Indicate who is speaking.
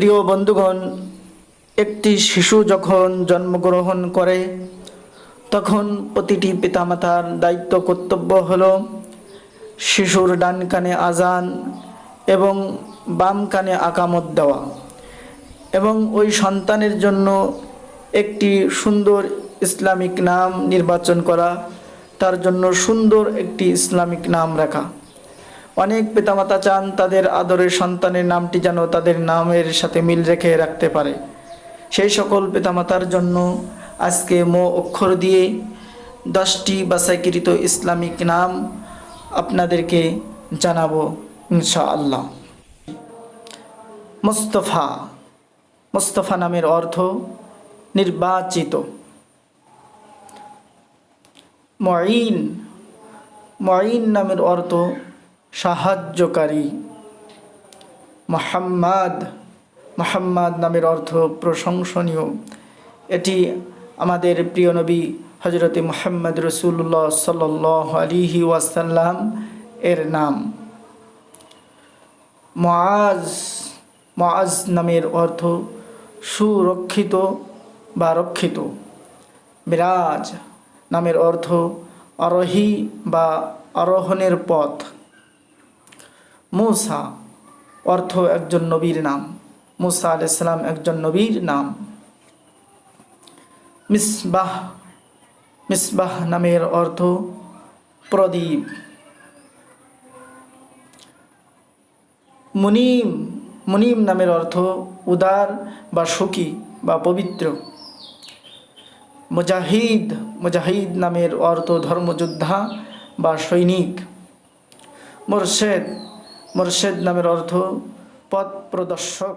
Speaker 1: প্রিয় বন্ধুগণ, একটি শিশু যখন জন্মগ্রহণ করে, তখন প্রতিটি পিতামাতার দায়িত্ব, কর্তব্য হল শিশুর ডান কানে আজান এবং বাম কানে আকামত দেওয়া এবং ওই সন্তানের জন্য একটি সুন্দর ইসলামিক নাম নির্বাচন করা, তার জন্য সুন্দর একটি ইসলামিক নাম রাখা। অনেক পিতামাতা চান তাদের আদরের সন্তানের নামটি যেন তাদের নামের সাথে মিল রেখে রাখতে পারে। সেই সকল পিতামাতার জন্য আজকে মো অক্ষর দিয়ে দশটি বাসাইকৃত ইসলামিক নাম আপনাদেরকে জানাব ইনশাআল্লাহ। মোস্তফা মোস্তফা নামের অর্থ নির্বাচিত। মঈন মঈন নামের অর্থ সাহায্যকারী মোহাম্মদ মোহাম্মদ নামের অর্থ প্রশংসনীয়। এটি আমাদের প্রিয় নবী হজরতে মোহাম্মদ রসুল্লাহ সাল আলিহি ওয়াসাল্লাম এর নাম। মআজ মআজ নামের অর্থ সুরক্ষিত বা রক্ষিত। বিরাজ নামের অর্থ আরোহী বা আরোহণের পথ। মুসা, অর্থ একজন নবীর নাম। মুসা আলাইসালাম একজন নবীর নাম। মিসবাহ মিসবাহ নামের অর্থ প্রদীপ। মুনিম মুনিম নামের অর্থ উদার বা সুখী বা পবিত্র। মুজাহিদ মুজাহিদ নামের অর্থ ধর্মযোদ্ধা বা সৈনিক। মোরশেদ মোরশেদ নামের অর্থ পথ প্রদর্শক।